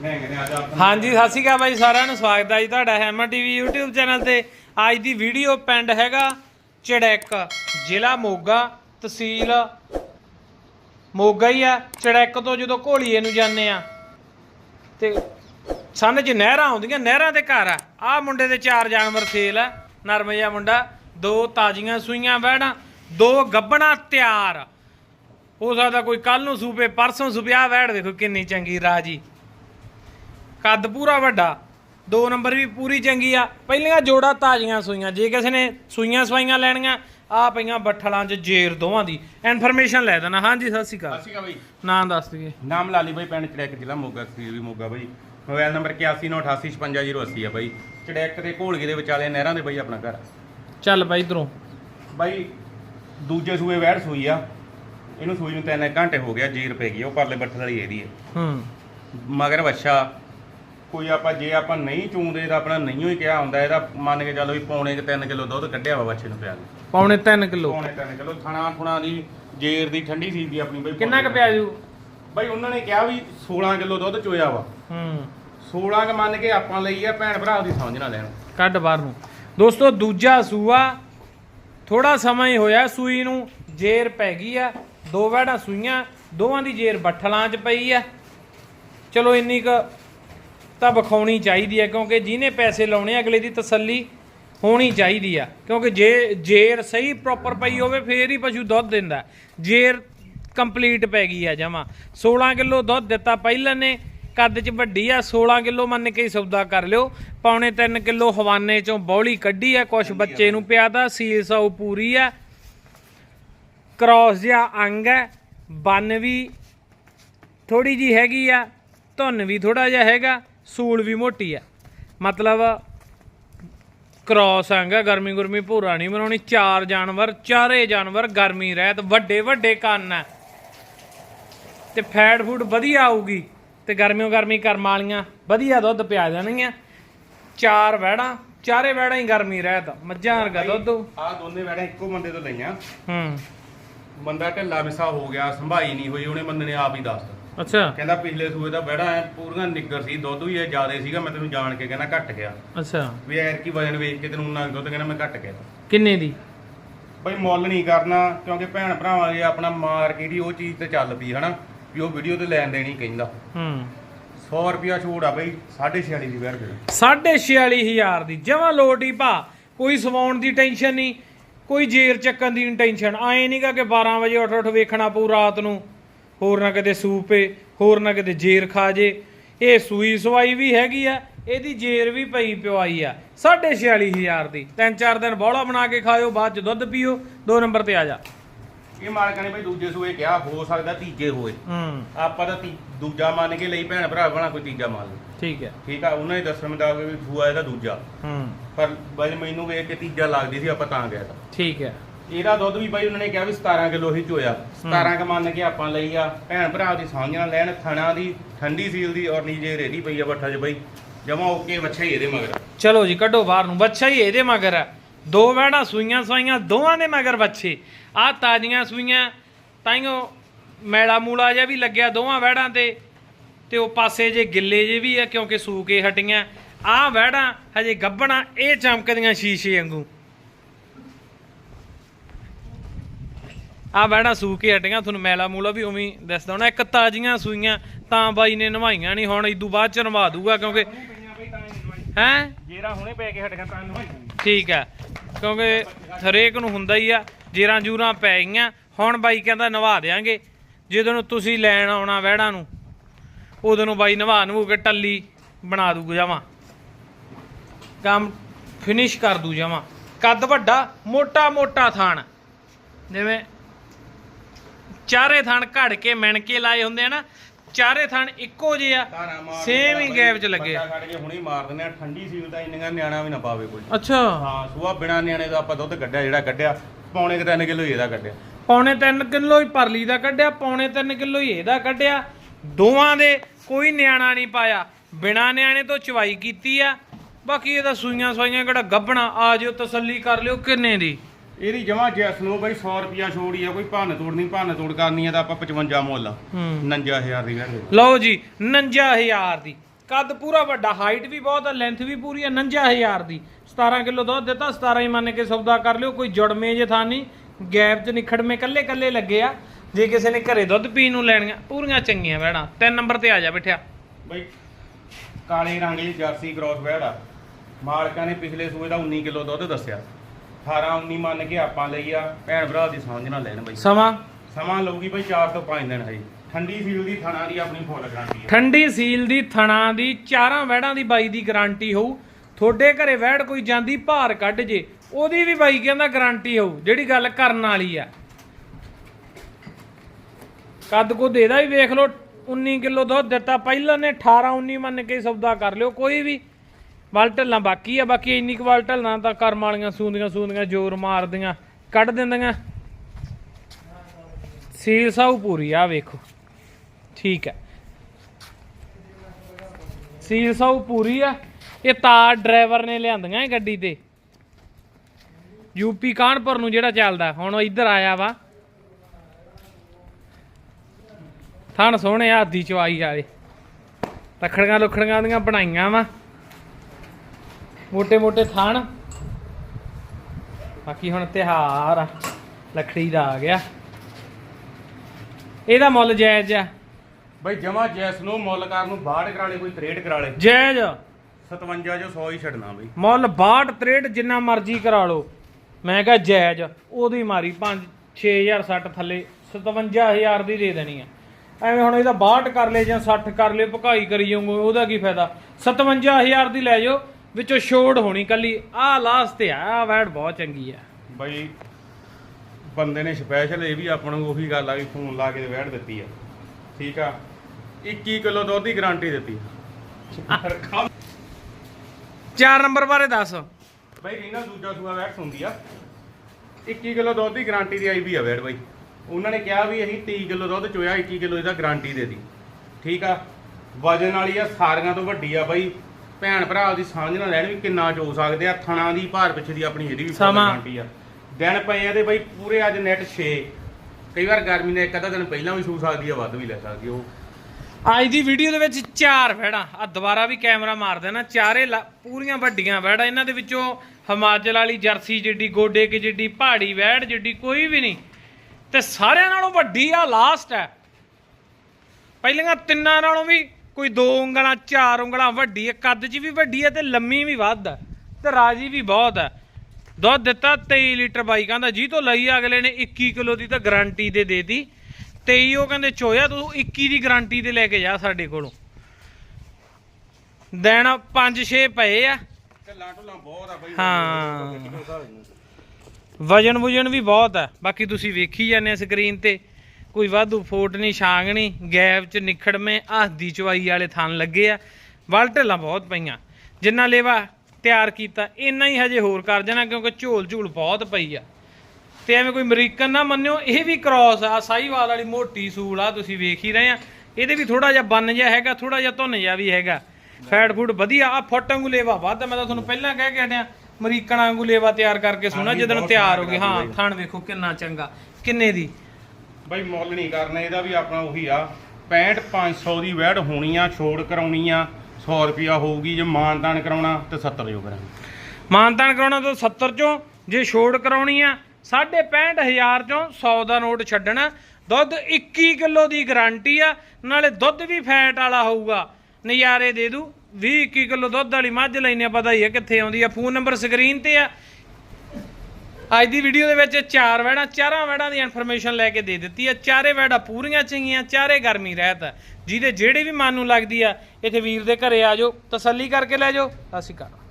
ਹਾਂਜੀ, ਸਤਿ ਸ਼੍ਰੀ ਅਕਾਲ ਬਾਈ ਸਾਰਿਆਂ ਨੂੰ। ਸਵਾਗਤ ਹੈ ਜੀ ਤੁਹਾਡਾ ਹੈਮਾ ਟੀਵੀ YouTube ਚੈਨਲ ਤੇ। ਅੱਜ ਦੀ ਵੀਡੀਓ ਪਿੰਡ ਹੈਗਾ ਚੜੈਕ, ਜ਼ਿਲ੍ਹਾ ਮੋਗਾ, ਤਹਿਸੀਲ ਮੋਗਾ ਹੀ ਆ। ਚੜੈਕ ਤੋਂ ਜਦੋਂ ਘੋਲੀਏ ਨੂੰ ਜਾਂਦੇ ਆ। ਤੇ ਸੰਨ ਚ ਨਹਿਰਾਂ ਆਉਂਦੀਆਂ, ਨਹਿਰਾਂ ਦੇ ਘਰ ਆ। ਆ ਮੁੰਡੇ ਦੇ ਚਾਰ ਜਾਨਵਰ ਸੇਲ ਆ। ਨਰਮ ਜਿਹਾ ਮੁੰਡਾ, ਦੋ ਤਾਜ਼ੀਆਂ ਸੂਈਆਂ ਵਹਿੜਾਂ, ਦੋ ਗੱਬਣਾ ਤਿਆਰ। ਹੋ ਸਕਦਾ ਕੋਈ ਕੱਲ ਨੂੰ ਸੂਪੇ, ਪਰਸੋਂ ਸੂਪੇ। ਆ ਵਹਿੜ ਦੇਖੋ ਕਿੰਨੀ ਚੰਗੀ ਰਾਜੀ ਕੱਦ ਪੂਰਾ ਵੱਡਾ ਦੋ ਨੰਬਰ ਵੀ ਪੂਰੀ ਚੰਗੀ ਆ। ਪਹਿਲੀਆਂ ਜੋੜਾ ਤਾਜ਼ੀਆਂ ਸੂਈਆਂ ਜੇ ਕਿਸੇ ਨੇ ਸੂਈਆਂ ਸਵਾਈਆਂ ਲੈਣੀਆਂ ਆ ਪਈਆਂ ਬੱਠਲਾਂ 'ਚ ਜੇਰ ਦੋਵਾਂ ਦੀ। ਇਨਫੋਰਮੇਸ਼ਨ ਲੈ ਦੇਣਾ। ਹਾਂਜੀ ਸਤਿ ਸ਼੍ਰੀ ਅਕਾਲ। ਸਤਿ ਸ਼੍ਰੀ ਅਕਾਲ ਬਾਈ। ਨਾਂ ਦੱਸ ਦਈਏ। ਨਾਮ ਲਾਲੀ ਬਾਈ ਪਿੰਡ ਚੜੈਕ ਜ਼ਿਲ੍ਹਾ ਮੋਗਾ ਤਹਿਸੀਲ ਵੀ ਮੋਗਾ ਬਾਈ। ਮੋਬਾਈਲ ਨੰਬਰ 8198855080 ਆ ਬਾਈ। ਚੜੈਕ ਤੇ ਘੋਲਗੇ ਦੇ ਵਿਚਾਲੇ ਨਹਿਰਾਂ ਦੇ ਬਾਈ ਆਪਣਾ ਘਰ। ਚੱਲ ਬਾਈ ਇਧਰੋਂ। ਬਾਈ ਦੂਜੇ ਸੂਏ ਵਹਿੜ ਸੂਈ ਆ। ਇਹਨੂੰ ਸੂਈ ਨੂੰ ਤਿੰਨ ਘੰਟੇ ਹੋ ਗਿਆ ਜੀਰ ਪੈ ਗਈ ਉਹ ਪਰਲੇ ਬੱਠਲ ਵਾਲੀ ਇਹਦੀ ਹੈ ਹੂੰ। ਮਗਰ ਵੱਛਾ ਕੋਈ ਆਪਾਂ ਜੇ ਆਪਾਂ ਨਹੀਂ ਚੂੰਦੇ ਤਾਂ ਆਪਣਾ ਨਹੀਂਓ ਹੀ ਕਿਹਾ ਹੁੰਦਾ ਇਹਦਾ ਮੰਨ ਕੇ ਚੱਲੋ ਵੀ ਪੌਣੇ ਕਿ 3 ਕਿਲੋ ਦੁੱਧ ਕੱਢਿਆ ਵਾ ਵੱਛੇ ਨੂੰ ਪਿਆ ਨੂੰ। ਪੌਣੇ 3 ਕਿਲੋ? ਪੌਣੇ 3 ਕਿਲੋ ਥਣਾ ਥੁਣਾ ਦੀ ਜੇਰ ਦੀ ਠੰਡੀ ਸੀ ਦੀ ਆਪਣੀ ਬਾਈ ਕਿੰਨਾ ਕੁ ਪਿਆ ਜੂ ਬਾਈ ਉਹਨਾਂ ਨੇ ਕਿਹਾ ਵੀ 16 ਕਿਲੋ ਦੁੱਧ ਚੋਇਆ ਵਾ। ਹੂੰ। 16 ਕ ਮੰਨ ਕੇ ਆਪਾਂ ਲਈ ਆ ਭੈਣ ਭਰਾ ਦੀ ਸਮਝ ਨਾ ਲੈਣ। ਕੱਢ ਬਾਹਰ ਨੂੰ। ਦੋਸਤੋ ਦੂਜਾ ਸੂਆ ਥੋੜਾ ਸਮਾਂ ਹੀ ਹੋਇਆ ਸੂਈ ਨੂੰ ਜੇਰ ਪੈ ਗਈ ਆ ਦੋ ਵਹਿੜਾਂ ਸੂਈਆਂ ਦੋਵਾਂ ਦੀ ਜੇਰ ਬੱਠਲਾਂ 'ਚ ਪਈ ਆ। ਚਲੋ ਇੰਨੀ ਕ ਤਾਂ ਵਿਖਾਉਣੀ ਚਾਹੀਦੀ ਹੈ ਕਿਉਂਕਿ ਜਿਹਨੇ ਪੈਸੇ ਲਾਉਣੇ ਆ, ਅਗਲੇ ਦੀ ਤਸੱਲੀ ਹੋਣੀ ਚਾਹੀਦੀ ਆ। ਕਿਉਂਕਿ ਜੇ ਜੇਰ ਸਹੀ ਪ੍ਰੋਪਰ ਪਈ ਹੋਵੇ ਫੇਰ ਹੀ ਪਸ਼ੂ ਦੁੱਧ ਦਿੰਦਾ ਜੇਰ ਕੰਪਲੀਟ ਪੈ ਗਈ ਆ ਜਮਾ। 16 ਕਿਲੋ ਦੁੱਧ ਦਿੱਤਾ ਪਹਿਲਾਂ ਨੇ ਕੱਦ ਚ ਵੱਡੀ ਆ 16 ਕਿਲੋ ਮੰਨ ਕੇ ਹੀ ਸੌਦਾ ਕਰ ਲਿਓ। ਪੌਣੇ 3 ਕਿਲੋ ਹਵਾਨੇ ਚੋਂ ਬੌਲੀ ਕੱਢੀ ਆ ਕੁਛ ਬੱਚੇ ਨੂੰ ਪਿਆ ਤਾਂ ਸੀਲ ਸਾਊ ਪੂਰੀ ਆ। ਕ੍ਰਾਸ ਜਿਹਾ ਅੰਗ ਹੈ ਬੰਨ ਵੀ ਥੋੜੀ ਜੀ ਹੈਗੀ ਆ। ਧੁੰਨ ਵੀ ਥੋੜਾ ਜਿਹਾ ਹੈਗਾ ਸੂਲ ਵੀ ਮੋਟੀ ਆ। ਮਤਲਬ ਕ੍ਰਾਸ ਅੰਗ ਹੈ ਗਰਮੀ ਗੁਰਮੀ ਭੂਰਾ ਨਹੀਂ ਬਣਾਉਣੀ ਚਾਰ ਜਾਨਵਰ ਚਾਰੇ ਜਾਨਵਰ ਗਰਮੀ ਰਹਿਤ ਵੱਡੇ ਵੱਡੇ ਕੰਨ ਆ। ਤੇ ਫੈਟ ਫੂਡ ਵਧੀਆ ਆਊਗੀ ਤੇ ਗਰਮੀਓ ਗਰਮੀ ਕਰਮ ਵਾਲੀਆਂ ਵਧੀਆ ਦੁੱਧ ਪਿਆ ਜਾਣਗੀਆਂ। ਚਾਰ ਵਹਿੜਾਂ ਚਾਰੇ ਵਹਿੜਾਂ ਹੀ ਗਰਮੀ ਰਹਿਤ ਮੱਝਾਂ ਵਰਗਾ ਦੁੱਧ। ਆ ਦੋਨੇ ਵੈੜਾਂ ਇੱਕੋ ਬੰਦੇ ਤੋਂ ਲਈਆਂ। ਹੂੰ। ਬੰਦਾ ਢਿੱਲਾ ਮਿਸਾ ਹੋ ਗਿਆ ਸੰਭਾਈ ਨਹੀਂ ਹੋਈ ਉਹਨੇ ਬੰਦੇ ਨੇ ਆਪ ਹੀ ਦੱਸਤਾ ਅੱਛਾ। ਕਹਿੰਦਾ ਪਿਛਲੇ ਸੂਏ ਦਾ ਵੈੜਾ ਐ ਪੂਰੀਆਂ ਨਿੱਗਰ ਸੀ ਦੁੱਧ ਵੀ ਇਹ ਜ਼ਿਆਦੇ ਸੀਗਾ ਮੈਂ ਤੈਨੂੰ ਜਾਣ ਕੇ ਕਹਿੰਦਾ ਘਟ ਗਿਆ। ਅੱਛਾ। ਵੀ ਐਰ ਕੀ ਵਜਨ ਵੇਖ ਕੇ ਤੈਨੂੰ ਉਨਾ ਦੁੱਧ ਕਹਿੰਦਾ ਮੈਂ ਘਟ ਗਿਆ। ਕਿੰਨੇ ਦੀ? ਬਈ ਮੁੱਲ ਨਹੀਂ ਕਰਨਾ ਕਿਉਂਕਿ ਭੈਣ ਭਰਾਵਾਂ ਦੇ ਆਪਣਾ ਮਾਰਕੀਟ ਹੀ ਉਹ ਚੀਜ਼ ਤੇ ਚੱਲ ਪਈ ਹਨਾ? ਵੀ ਉਹ ਵੀਡੀਓ ਤੇ ਲੈਣ ਦੇਣੀ ਕਹਿੰਦਾ। ਹੂੰ। 100 ਰੁਪਿਆ ਛੋੜ ਆ ਬਈ 46 ਦੀ ਵੈਰ ਦੇ ਸਾਢੇ 46000 ਦੀ ਜਮਾ ਲੋਟ ਹੀ ਭਾ। ਕੋਈ ਸਵਾਉਣ ਦੀ ਟੈਨਸ਼ਨ ਨਹੀਂ ਕੋਈ ਜੇਰ ਚੱਕਣ ਦੀ ਟੈਨਸ਼ਨ ਆਏ ਨਹੀਂਗਾ ਕਿ 12 ਵਜੇ ਉੱਠ ਉੱਠ ਵੇਖਣਾ ਪਊ ਰਾਤ ਨੂੰ। ਹੋਰ ਨਾ ਕਿਤੇ ਸੂਪੇ ਹੋਰ ਨਾ ਕਿਤੇ ਜੇਰ ਖਾ ਜੇ। ਇਹ ਸੂਈ ਸਵਾਈ ਵੀ ਹੈਗੀ ਆ ਇਹਦੀ ਜੇਰ ਵੀ ਪਈ ਪਿਵਾਈ ਆ। ਸਾਢੇ 46000 ਦੀ। ਤਿੰਨ ਚਾਰ ਦਿਨ ਬੌਲਾ ਬਣਾ ਕੇ ਖਾਇਓ ਬਾਅਦ ਚ ਦੁੱਧ ਪੀਓ। ਦੋ ਨੰਬਰ ਤੇ ਆ ਜਾ। ਇਹ ਮਾਲਕਾਂ ਨੇ ਬਈ ਦੂਜੇ ਸੂਏ ਕਿਹਾ ਹੋ ਸਕਦਾ ਤੀਜੇ ਹੋਏ। ਹੂੰ। ਆਪਾਂ ਤਾਂ ਤੀ- ਦੂਜਾ ਮੰਨ ਕੇ ਲਈ ਭੈਣ ਭਰਾ ਬਣਾ ਕੋਈ ਤੀਜਾ ਮੰਨ ਲਓ ਠੀਕ ਹੈ। ਠੀਕ ਆ ਉਹਨਾਂ ਨੇ ਦੱਸਣ ਮੁਤਾਬਕ ਵੀ ਸੂਆ ਇਹਦਾ ਦੂਜਾ। ਹੂੰ। ਪਰ ਬਈ ਮੈਨੂੰ ਵੇਖ ਕੇ ਤੀਜਾ ਲੱਗਦੀ ਸੀ ਆਪਾਂ ਤਾਂ ਗਿਆ ਤਾਂ। ਠੀਕ ਹੈ। ਇਹਦਾ ਦੁੱਧ ਵੀ ਬਾਈ ਉਹਨਾਂ ਨੇ ਕਿਹਾ ਵੀ 17 ਕਿਲੋ ਹੀ ਚੋਇਆ। 17 ਕ ਮੰਨ ਕੇ ਆਪਾਂ ਲਈ ਆ। ਭੈਣ ਭਰਾ ਦੀ ਸਮਝ ਨਾਲ ਲੈਣ, ਥਣਾ ਦੀ, ਠੰਡੀ ਸੀਲ ਦੀ ਔਰ ਨੀਜੇ ਰੇੜੀ ਪਈ ਆ ਬੱਠਾ 'ਚ ਬਾਈ। ਜਮਾ ਓਕੇ ਵੱਛਾ ਹੀ ਇਹਦੇ ਮਗਰ। ਚਲੋ ਜੀ, ਕੱਢੋ ਬਾਹਰ ਨੂੰ। ਬੱਚਾ ਹੀ ਇਹਦੇ ਮਗਰ ਹੈ ਦੋ ਵਹਿੜਾਂ ਸੂਈਆਂ ਸਵਾਈਆਂ, ਦੋਵਾਂ ਦੇ ਮਗਰ ਬੱਚੇ ਆ ਤਾਜ਼ੀਆਂ ਸੂਈਆਂ, ਤਾਈਓ ਮੈਲਾ ਮੂਲਾ ਜਿਹਾ ਵੀ ਲੱਗਿਆ ਦੋਵਾਂ ਵਹਿੜਾਂ ਤੇ। ਤੇ ਉਹ ਪਾਸੇ ਜੇ ਗਿੱਲੇ ਜੇ ਵੀ ਆ, ਕਿਉਂਕਿ ਸੂ ਕੇ ਹਟੀਆਂ। ਆ ਵਹਿੜਾਂ ਹਜੇ ਗੱਬਣਾ ਇਹ ਚਮਕਦੀਆਂ ਸ਼ੀਸ਼ੇ ਵਾਂਗੂ। ਆ ਵਹਿੜਾਂ ਸੂ ਕੇ ਹਟੀਆਂ ਤੁਹਾਨੂੰ ਮੈਲਾ ਮੂਲਾ ਵੀ ਉਵੇਂ ਦੱਸਦਾ ਹੋਣਾ। ਇੱਕ ਤਾਜ਼ੀਆਂ ਸੂਈਆਂ ਤਾਂ ਬਾਈ ਨੇ ਨਵਾਈਆਂ ਨਹੀਂ ਹੁਣ ਇਦੋਂ ਬਾਅਦ ਚ ਨਵਾ ਦੂਗਾ ਕਿਉਂਕਿ ਹੈਂ? ਜੇਰਾ ਹੁਣੇ ਪੈ ਕੇ ਹਟ ਗਿਆ ਤਾਂ ਨਵਾਈ ਠੀਕ ਹੈ ਕਿਉਂਕਿ ਹਰੇਕ ਨੂੰ ਹੁੰਦਾ ਹੀ ਆ ਜੇਰਾਂ ਜੂਰਾਂ ਪੈ ਗਈਆਂ ਹੁਣ ਬਾਈ ਕਹਿੰਦਾ ਨਵਾ ਦੇਾਂਗੇ ਜਦੋਂ ਨੂੰ ਤੁਸੀਂ ਲੈਣ ਆਉਣਾ ਵਹਿੜਾਂ ਨੂੰ ਉਦੋਂ ਨੂੰ ਬਾਈ ਨਵਾ ਨਵੂ ਕੇ ਟੱਲੀ ਬਣਾ ਦੂ ਜਾਵਾਂ। ਕੰਮ ਫਿਨਿਸ਼ ਕਰ ਦੂ ਜਾਵਾਂ। ਕੱਦ ਵੱਡਾ ਮੋਟਾ ਮੋਟਾ ਥਾਣ। ਜਿਵੇਂ ਚਾਰੇ ਥਣ ਘੜ ਕੇ ਮਿਣ ਕੇ ਲਾਏ ਹੁੰਦੇ ਆ ਨਾ ਚਾਰੇ ਥਣ ਇੱਕੋ ਜਿਹੇ ਆ ਸੇਮ ਹੀ ਗੈਪ 'ਚ ਲੱਗੇ। ਆ। ਕੱਢ ਕੇ ਹੁਣੇ ਮਾਰ ਦਿੰਦੇ ਆ ਠੰਡੀ ਸੀਲ ਤਾਂ ਇੰਨੀਆਂ ਨਿਆਣਾ ਵੀ ਨਾ ਪਾਵੇ ਕੋਈ। ਅੱਛਾ। ਹਾਂ ਸੂਆ ਬਿਨਾ ਨਿਆਣੇ ਦਾ ਆਪਾਂ ਦੁੱਧ ਕੱਢਿਆ ਜਿਹੜਾ ਕੱਢਿਆ ਪੌਣੇ ਕੁ 3 ਕਿਲੋ ਇਹਦਾ ਕੱਢਿਆ। ਪੌਣੇ 3 ਕਿਲੋ ਹੀ ਪਰਲੀ ਦਾ ਕੱਢਿਆ ਪੌਣੇ 3 ਕਿਲੋ ਹੀ ਇਹਦਾ ਕੱਢਿਆ। ਦੋਵਾਂ ਦੇ ਕੋਈ ਨਿਆਣਾ ਨਹੀਂ ਪਾਇਆ। ਬਿਨਾ ਨਿਆਣੇ ਤੋਂ ਚਵਾਈ ਕੀਤੀ ਆ। ਬਾਕੀ ਇਹਦਾ ਸੂਈਆਂ ਸਵਾਈਆਂ ਕਿਹੜਾ ਗੱਬਣਾ ਆ ਜਿਓ ਤਸੱਲੀ ਕਰ ਲਿਓ ਕਿੰਨੇ ਦੀ। ਇਹਦੀ ਜਮਾ ਜੈਸ ਨੂੰ ਬਈ 100 ਰੁਪਿਆ ਛੋੜੀ ਆ ਕੋਈ ਭੰਨ ਤੋੜ ਨਹੀਂ ਭੰਨ ਤੋੜ ਕਰਨੀ ਆ ਤਾਂ ਆਪਾਂ 55 ਮੁੱਲ ਆ। ਹੂੰ। 59000 ਦੀ ਲਓ ਜੀ 59000 ਦੀ। ਕੱਦ ਪੂਰਾ ਵੱਡਾ ਹਾਈਟ ਵੀ ਬਹੁਤ ਹੈ ਲੈਂਥ ਵੀ ਪੂਰੀ ਹੈ 59000 ਦੀ। 17 ਕਿਲੋ ਦੁੱਧ ਦਿੱਤਾ 17 ਹੀ ਮੰਨ ਕੇ ਸੌਦਾ ਕਰ ਲਿਓ ਕੋਈ ਜੁੜਵੇਂ ਜੇ ਥਾਂ ਨਹੀਂ। ਗੈਪ 'ਚ ਨਿਖੜਵੇਂ ਕੱਲੇ ਕੱਲੇ ਲੱਗੇ ਆ। ਜੇ ਕਿਸੇ ਨੇ ਘਰੇ ਦੁੱਧ ਪੀਣ ਨੂੰ ਲੈਣੀਆਂ ਪੂਰੀਆਂ ਚੰਗੀਆਂ ਵੈਣਾ ਤਿੰਨ ਨੰਬਰ ਤੇ ਆ ਜਾ ਬਿਠਿਆ। ਬਈ ਕਾਲੇ ਰੰਗ ਦੀ ਜਰਸੀ ਕ੍ਰਾਸ ਬੈੜ ਆ ਮਾਲਕਾਂ ਨੇ ਪਿਛਲੇ ਸੂਏ ਦਾ 19 ਕਿਲੋ ਦੁੱਧ ਦੱਸਿਆ। 18 19 ਮੰਨ ਕੇ ਆਪਾਂ ਲਈ ਆ। ਭੈਣ ਭਰਾ ਦੀ ਸਮਝ ਨਾਲ ਲੈਣ ਬਈ। ਸਮਾਂ? ਸਮਾਂ ਲਊਗੀ ਬਈ 4 ਤੋਂ 5 ਦਿਨ ਹੈ ਠੰਡੀ ਫੀਲ ਦੀ ਥਣਾ ਦੀ ਆਪਣੀ ਫੁੱਲ ਗਾਰੰਟੀ ਠੰਡੀ ਸੀਲ ਦੀ ਥਣਾ ਦੀ ਚਾਰਾਂ ਵਹਿੜਾਂ ਦੀ ਬਾਈ ਦੀ ਗਾਰੰਟੀ ਹੋਊ। ਤੁਹਾਡੇ ਘਰੇ ਵਹਿੜ ਕੋਈ ਜਾਂਦੀ ਭਾਰ ਕੱਢ ਜੇ ਉਹਦੀ ਵੀ ਬਾਈ ਕਹਿੰਦਾ ਗਾਰੰਟੀ ਹੋਊ ਜਿਹੜੀ ਗੱਲ ਕਰਨ ਵਾਲੀ ਆ। ਕੱਦ ਕੋ ਦੇਦਾ ਵੀ ਵੇਖ ਲਓ 19 ਕਿਲੋ ਦੁੱਧ ਦਿੱਤਾ ਪਹਿਲਾਂ ਨੇ 18 19 ਮੰਨ ਕੇ ਸੌਦਾ ਕਰ ਲਿਓ ਕੋਈ ਵੀ ਵਲ ਢੱਲਾਂ ਬਾਕੀ ਆ, ਬਾਕੀ ਇੰਨੀ ਕੁ ਵਲ ਢੱਲਾਂ ਤਾਂ ਕਰਮ ਵਾਲੀਆਂ ਸੂੰਦੀਆਂ ਸੂੰਦੀਆਂ ਜ਼ੋਰ ਮਾਰਦੀਆਂ, ਕੱਢ ਦਿੰਦੀਆਂ। ਸੀਲ ਸਾਊ ਪੂਰੀ ਆ, ਵੇਖੋ। ਠੀਕ ਹੈ ਸੀਲ ਸਾਊ ਪੂਰੀ ਆ, ਇਹ ਤਾਰ ਡਰਾਈਵਰ ਨੇ ਲਿਆਂਦੀਆਂ ਇਹ ਗੱਡੀ ਤੇ। ਯੂਪੀ ਕਾਨਪੁਰ ਨੂੰ ਜਿਹੜਾ ਚੱਲਦਾ, ਹੁਣ ਉਹ ਇੱਧਰ ਆਇਆ ਵਾ। ਥਣ ਸੋਹਣੇ ਆ ਹੱਦੀ ਚਵਾਈ ਵਾਲੇ। ਲੱਖੜੀਆਂ ਲੁਖੜੀਆਂ ਦੀਆਂ ਬਣਾਈਆਂ ਵਾ। ਮੋਟੇ ਮੋਟੇ ਥਾਣ। ਬਾਕੀ ਹੁਣ ਤਿਹਾਰ ਲੱਖੜੀ ਦਾ ਆ ਗਿਆ। ਇਹਦਾ ਮੁੱਲ ਜਾਇਜ਼ ਆ। ਬਈ ਜਮਾ ਜੈਸ ਨੂੰ ਮੁੱਲ ਕਰ ਨੂੰ 62 ਕਰਾ ਲੈ ਕੋਈ 63 ਕਰਾ ਲੈ ਜਾਇਜ਼। 57 ਜੋ 100 ਹੀ ਛੱਡਣਾ ਬਈ। ਮੁੱਲ 62 63 ਜਿੰਨਾ ਮਰਜ਼ੀ ਕਰਾ ਲਓ। ਮੈਂ ਕਿਹਾ ਜਾਇਜ਼ ਉਦੋਂ ਹੀ ਮਾਰੀ 5 60 ਥੱਲੇ 57000 ਦੀ ਦੇ ਦੇਣੀ ਆ। ਐਵੇਂ ਹੁਣ ਇਹਦਾ 62 ਕਰ ਲੈ ਜਾਂ 60 ਕਰ ਲੈ ਭਕਾਈ ਕਰੀ ਜਾਉਂਗੇ ਉਹਦਾ ਕੀ ਫਾਇਦਾ? 57000 ਦੀ ਲੈ ਜਾਓ ਵਿੱਚੋਂ ਛੋੜ ਹੋਣੀ ਕੱਲੀ। ਆਹ ਲਾਸਟ ਤੇ ਆ ਵੈਟ ਬਹੁਤ ਚੰਗੀ ਆ। ਬਈ ਬੰਦੇ ਨੇ ਸਪੈਸ਼ਲ ਇਹ ਵੀ ਆਪਾਂ ਨੂੰ ਉਹੀ ਗੱਲ ਆ ਵੀ ਫੋਨ ਲਾ ਕੇ ਵੈੜ ਦਿੱਤੀ ਆ। ਠੀਕ ਆ? 21 ਕਿਲੋ ਦੁੱਧ ਦੀ ਗਾਰੰਟੀ ਦਿੱਤੀ। ਆ 4 ਨੰਬਰ ਬਾਰੇ ਦੱਸ। ਬਈ ਇਹਨਾਂ ਦੂਜਾ ਸੂਆ ਵੈਕਸ ਹੁੰਦੀ ਆ। 21 ਕਿਲੋ ਦੁੱਧ ਦੀ ਗਾਰੰਟੀ ਦੀ ਆਈ ਵੀ ਆ ਵੈੜ ਬਈ। ਉਹਨਾਂ ਨੇ ਕਿਹਾ ਵੀ ਅਸੀਂ 23 ਕਿਲੋ ਦੁੱਧ ਚੋਇਆ 21 ਕਿਲੋ ਇਹਦਾ ਗਾਰੰਟੀ ਦੇ ਦੀ ਠੀਕ ਆ? ਵਜਨ ਵਾਲੀ ਆ ਸਾਰੀਆਂ ਤੋਂ ਵੱਡੀ ਆ ਬਈ। ਭੈਣ ਭਰਾ ਦੀ ਸਮਝ ਨਾਲ ਲੈਣ ਵੀ ਕਿੰਨਾ ਚੋ ਸਕਦੇ ਆ ਥਣਾ ਦੀ ਭਾਰ ਪਿੱਛੇ ਦੀ ਆਪਣੀ ਇਹਦੀ ਵੀ ਸਮਾਂ। ਗਾਰੰਟੀ ਆ। ਦਿਨ ਪਏ ਆ ਤੇ ਬਈ ਪੂਰੇ ਅੱਜ ਨੈਟ 6 ਕਈ ਵਾਰ ਗਰਮੀ ਨੇ ਇੱਕ ਅੱਧਾ ਦਿਨ ਪਹਿਲਾਂ ਵੀ ਸੂ ਸਕਦੀ ਆ ਵੱਧ ਵੀ ਲੈ ਸਕਦੀ ਆ ਉਹ। ਅੱਜ ਦੀ ਵੀਡੀਓ ਦੇ ਵਿੱਚ ਚਾਰ ਵਹਿੜਾਂ। ਆ ਦੁਬਾਰਾ ਵੀ ਕੈਮਰਾ ਮਾਰ ਦੇਣਾ। ਚਾਰੇ ਲਾ- ਪੂਰੀਆਂ ਵੱਡੀਆਂ ਵਹਿੜਾਂ। ਇਹਨਾਂ ਦੇ ਵਿੱਚੋਂ ਹਿਮਾਚਲ ਵਾਲੀ ਜਰਸੀ ਜਿੱਡੀ ਗੋਡੇ ਕੀ ਜਿੱਡੀ ਪਹਾੜੀ ਵਹਿੜ ਜਿੱਡੀ ਕੋਈ ਵੀ ਨਹੀਂ। ਤੇ ਸਾਰਿਆਂ ਨਾਲੋਂ ਵੱਡੀ ਆ ਲਾਸਟ ਹੈ। ਪਹਿਲੀਆਂ ਤਿੰਨਾਂ ਨਾਲੋਂ ਵੀ ਕੋਈ ਦੋ ਉਂਗਲਾਂ ਚਾਰ ਉਂਗਲਾਂ ਵੱਡੀ ਹੈ ਕੱਦ 'ਚ ਵੀ ਵੱਡੀ ਹੈ ਤੇ ਲੰਮੀ ਵੀ ਵੱਧ ਹੈ ਤੇ ਰਾਜੀ ਵੀ ਬਹੁਤ ਹੈ। ਦੁੱਧ ਦਿੱਤਾ 23 ਲੀਟਰ ਬਾਈ ਕਹਿੰਦਾ ਜੀ ਤੋਂ ਲਈ ਅਗਲੇ ਨੇ 21 ਕਿਲੋ ਦੀ ਤਾਂ ਗਾਰੰਟੀ ਦੇ ਦੇਤੀ। 23 ਉਹ ਕਹਿੰਦੇ ਚੋਇਆ ਤੂੰ 21 ਦੀ ਗਾਰੰਟੀ ਤੇ ਲੈ ਕੇ ਜਾ ਸਾਡੇ ਕੋਲੋਂ। ਦਿਨ 5-6 ਪਏ ਆ। ਢੱਲਾਂ ਢੁੱਲਾਂ ਬਹੁਤ ਆ ਬਈ ਹਾਂ। ਵਜਨ ਵੁਜਨ ਵੀ ਬਹੁਤ ਹੈ। ਬਾਕੀ ਤੁਸੀਂ ਵੇਖੀ ਜਾਂਦੇ ਸਕਰੀਨ ਤੇ। ਕੋਈ ਵਾਧੂ ਫੋਟ ਨਹੀਂ ਛਾਂਗ ਨਹੀਂ ਗੈਪ ਚ ਨਿਖੜਵੇਂ ਆਹਦੀ ਚਵਾਈ ਵਾਲੇ ਥਣ ਲੱਗੇ ਆ। ਵਲ ਢੱਲਾਂ ਬਹੁਤ ਪਈਆਂ। ਜਿੰਨਾ ਲੇਵਾ ਤਿਆਰ ਕੀਤਾ ਇੰਨਾ ਹੀ ਹਜੇ ਹੋਰ ਕਰ ਜਾਣਾ ਕਿਉਂਕਿ ਝੋਲ ਝੂਲ ਬਹੁਤ ਪਈ ਆ। ਤੇ ਐਵੇਂ ਕੋਈ ਅਮਰੀਕਨ ਨਾ ਮੰਨਿਓ ਇਹ ਵੀ ਕ੍ਰਾਸ ਆ ਸਾਈਵਾਲ ਵਾਲੀ ਮੋਟੀ ਸੂਲ ਆ ਤੁਸੀਂ ਵੇਖ ਹੀ ਰਹੇ ਆ। ਇਹਦੇ ਵੀ ਥੋੜਾ ਜਿਹਾ ਬੰਨ ਜਿਹਾ ਹੈਗਾ ਥੋੜਾ ਜਿਹਾ ਧੁੰਨ ਜਿਹਾ ਵੀ ਹੈਗਾ। ਫੈਟ ਫੂਡ ਵਧੀਆ ਆ ਫੁੱਟ ਵਾਂਗੂ ਲੇਵਾ ਵੱਧ ਮੈਂ ਤਾਂ ਤੁਹਾਨੂੰ ਪਹਿਲਾਂ ਕਹਿ ਕੇ ਹਟਿਆ। ਅਮਰੀਕਨ ਵਾਂਗੂ ਲੇਵਾ ਤਿਆਰ ਕਰਕੇ ਸੋਣਾ ਜਦੋਂ ਤਿਆਰ ਹੋ ਗਏ। ਹਾਂ ਥਣ ਵੇਖੋ ਕਿੰਨਾ ਚੰਗਾ ਕਿੰਨੇ ਦੀ? ਬਈ ਮੁੱਲ ਨਹੀਂ ਕਰਨਾ, ਇਹਦਾ ਵੀ ਆਪਣਾ ਉਹੀ ਆ। 65 500 ਦੀ ਵੈੜ ਹੋਣੀ ਆ, ਛੋੜ ਕਰਾਉਣੀ ਆ 100 ਰੁਪਿਆ ਹੋਊਗੀ ਜੇ ਮਾਨਦਾਨ ਕਰਾਉਣਾ ਤੇ 70 ਜੋ ਕਰਾਂਗੇ। ਮਾਨਤਾਨ ਕਰਾਉਣਾ ਤਾਂ 70 ਚੋਂ, ਜੇ ਛੋੜ ਕਰਾਉਣੀ ਆ 65000 ਚੋਂ 100 ਦਾ ਨੋਟ ਛੱਡਣਾ। ਦੁੱਧ 21 ਕਿਲੋ ਦੀ ਗਾਰੰਟੀ ਆ, ਨਾਲੇ ਦੁੱਧ ਵੀ ਫੈਟ ਵਾਲਾ ਹੋਊਗਾ। ਨਜ਼ਾਰੇ ਦੇ ਦੂ 20 21 ਕਿਲੋ ਦੁੱਧ ਵਾਲੀ ਮੱਝ ਲੈਨੇ ਪਤਾ ਹੀ ਆ ਕਿੱਥੇ ਆਉਂਦੀ ਆ। ਫੋਨ ਨੰਬਰ ਸਕਰੀਨ ਤੇ ਆ। ਅੱਜ ਦੀ ਵੀਡੀਓ ਦੇ ਵਿੱਚ ਚਾਰ ਵੈੜਾਂ ਚਾਰਾਂ ਵੈੜਾਂ ਦੀ ਇਨਫੋਰਮੇਸ਼ਨ ਲੈ ਕੇ ਦੇ ਦਿੱਤੀ ਆ। ਚਾਰੇ ਵੈੜਾਂ ਪੂਰੀਆਂ ਚੰਗੀਆਂ, ਚਾਰੇ ਗਰਮੀ ਰਹਿਤ। ਆ ਜਿਹਦੇ ਜਿਹੜੇ ਵੀ ਮਨ ਨੂੰ ਲੱਗਦੀ ਆ, ਇੱਥੇ ਵੀਰ ਦੇ ਘਰੇ ਆ ਜਾਓ, ਤਸੱਲੀ ਕਰਕੇ ਲੈ ਜਾਓ। ਸਤਿ ਸ਼੍ਰੀ ਅਕਾਲ।